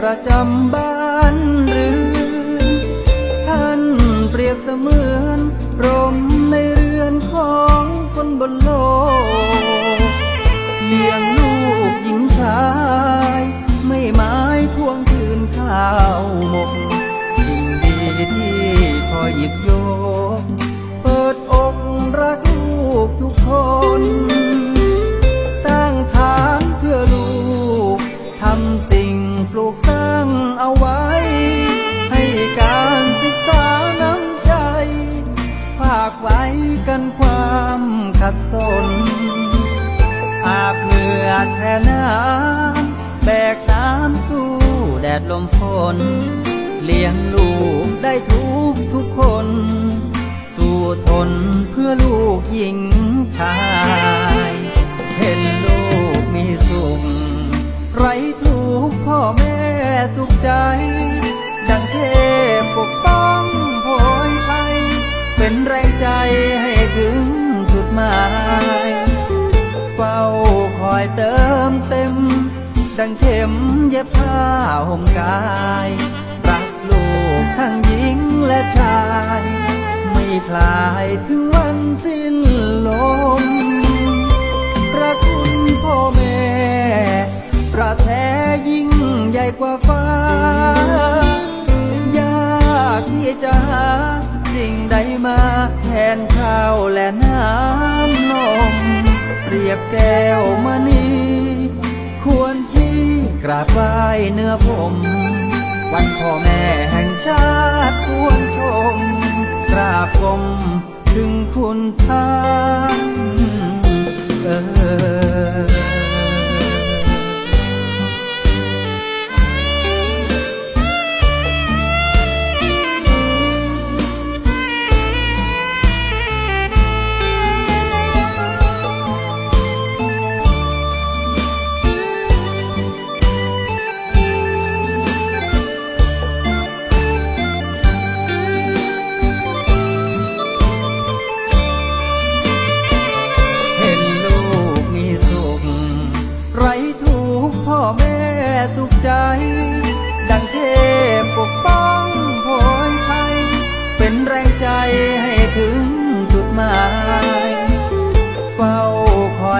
ประจำบ้านเรือนท่านเปรียบเสมือนพรมในเรือนของคนบนโลกเลี้ยงลูกหญิงชาย ไม่หมายทวงคืนข้าวหมกสิ่งดีที่คอยหยิบโย ปลูกสร้างเอาไว้ ให้การศึกษาน้ำใจ ฝากไว้กันความขัดสน อาบเหงื่อแทนน้ำแบกน้ำสู้แดดลมฝน เลี้ยงลูกได้ทุกทุกคน สู้ทนเพื่อลูกหญิงชาย ใจ ดังเทพปกป้องโพยไทยเป็นแรงใจให้ถึงสุดหมายเฝ้าคอยเติมเต็ม ดังเข็มเย็บผ้าห่มกาย รักลูกทั้งหญิงและชาย ไม่คลายถึงวันสิ้นลมพระคุณพ่อแม่ประแท้ยิ่งใหญ่กว่าฟ้า แทนข้าวและน้ำนม เปรียบแก้วมณีควรที่กราบไหว้เนื้อผม วันพ่อแม่แห่งชาติควรชม กราบกมถึงคุณท่านเออ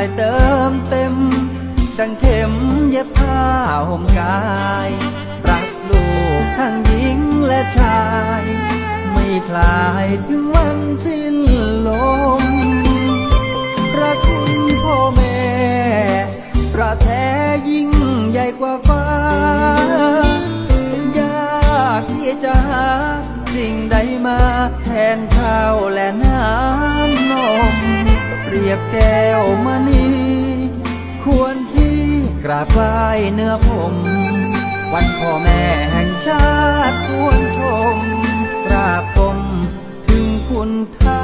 คอยเติมเต็ม ดังเข็มเย็บผ้าห่มกาย รักลูกทั้งหญิงและชาย ไม่คลายถึงวันสิ้นลมพระคุณพ่อแม่ประแท้ยิ่งใหญ่กว่าฟ้ายากที่จะหาสิ่งใดมาแทนข้าวและน้ำ บแก้วมณีควรที่กราบไหว้เนื้อผม วันพ่อแม่แห่งชาติควรชมกราบกรมถึงคุณท่าน